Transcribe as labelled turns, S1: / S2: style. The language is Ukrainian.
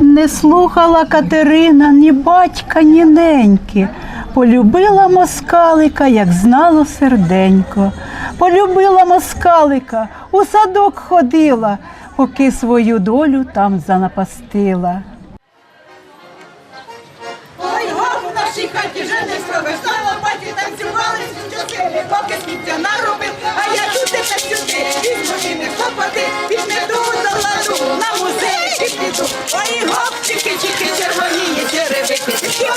S1: Не слухала Катерина ні батька, ні неньки. Полюбила москалика, як знало серденько. Полюбила москалика, у садок ходила, поки свою долю там занапастила.
S2: Ой, гоп, в нашій хаті вже не спробиш. На лопаті танцювали поки сміття наробив, Ой, гоп, чики, чики, черевики.